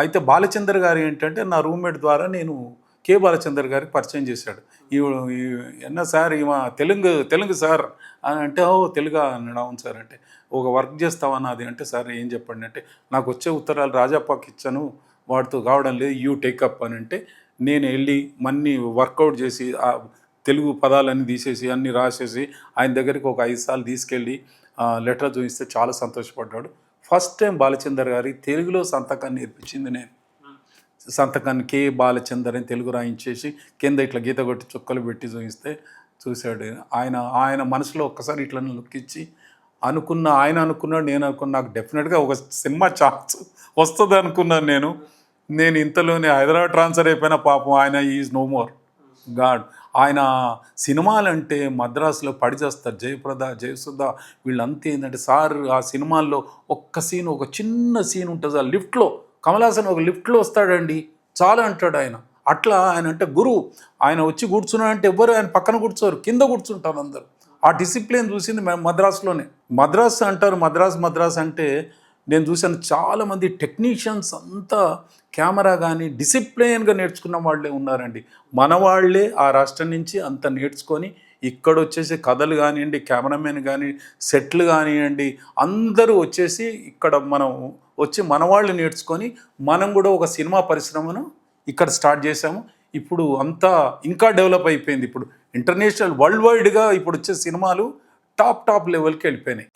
అయితే బాలచందర్ గారు ఏంటంటే నా రూమ్మేట్ ద్వారా నేను కే బాలచందర్ గారికి పరిచయం చేశాడు. ఈ ఎన్న సార్ ఈమె తెలుగు తెలుగు సార్ అని అంటే ఓ తెలుగా అన్నాడు. అవును సార్ అంటే ఒక వర్క్ చేస్తావా నాది? అంటే సార్ ఏం చెప్పండి అంటే నాకు వచ్చే ఉత్తరాలు రాజాపాకి ఇచ్చాను వాడితో కావడం లేదు యూ టేకప్ అని అంటే నేను వెళ్ళి మన్ని వర్కౌట్ చేసి ఆ తెలుగు పదాలన్నీ తీసేసి అన్నీ రాసేసి ఆయన దగ్గరికి ఒక ఐదు సార్లు తీసుకెళ్ళి లెటర్ చూపిస్తే చాలా సంతోషపడ్డాడు. ఫస్ట్ టైం బాలచందర్ గారి తెలుగులో సంతకాన్ని నేర్పించింది నేను. సంతకాన్ని కే బాలచందర్ అని తెలుగు రాయించేసి కింద ఇట్లా గీత కొట్టి చుక్కలు పెట్టి చూపిస్తే చూశాడు. ఆయన ఆయన మనసులో ఒక్కసారి ఇట్లా లుక్కిచ్చి అనుకున్న ఆయన అనుకున్నాడు నేను అనుకున్నా నాకు డెఫినెట్గా ఒక సినిమా ఛాన్స్ వస్తుంది అనుకున్నాను నేను. నేను ఇంతలోనే హైదరాబాద్ ట్రాన్స్ఫర్ అయిపోయిన పాపం ఆయన ఈజ్ నో మోర్ గాడ్. ఆయన సినిమాలంటే మద్రాసులో పడిచేస్తారు జయప్రద జయసుధ వీళ్ళంతా ఏంటంటే సార్ ఆ సినిమాల్లో ఒక్క సీన్ ఒక చిన్న సీన్ ఉంటుంది ఆ లిఫ్ట్లో. కమలాసన్ ఒక లిఫ్ట్లో వస్తాడండి. చాలా అంటాడు ఆయన. అట్లా ఆయన అంటే గురువు. ఆయన వచ్చి కూర్చున్నాడంటే ఎవ్వరు ఆయన పక్కన కూర్చోరు కింద కూర్చుంటారు అందరు. ఆ డిసిప్లిన్ చూసింది మద్రాసులోనే. మద్రాస్ అంటారు మద్రాస్ మద్రాస్ అంటే నేను చూశాను చాలామంది టెక్నీషియన్స్ అంతా కెమెరా కానీ డిసిప్లిన్గా నేర్చుకున్న వాళ్ళే ఉన్నారండి. మన వాళ్ళే ఆ రాష్ట్రం నుంచి అంత నేర్చుకొని ఇక్కడ వచ్చేసి కథలు కానివ్వండి కెమెరామెన్ కానీ సెట్లు కానివ్వండి అందరూ వచ్చేసి ఇక్కడ మనం వచ్చి మన వాళ్ళు నేర్చుకొని మనం కూడా ఒక సినిమా పరిశ్రమను ఇక్కడ స్టార్ట్ చేసాము ఇప్పుడు అంతా ఇంకా డెవలప్ అయిపోయింది. ఇప్పుడు ఇంటర్నేషనల్ వరల్డ్ వైడ్గా ఇప్పుడు వచ్చే సినిమాలు టాప్ టాప్ లెవెల్కి వెళ్ళిపోయినాయి.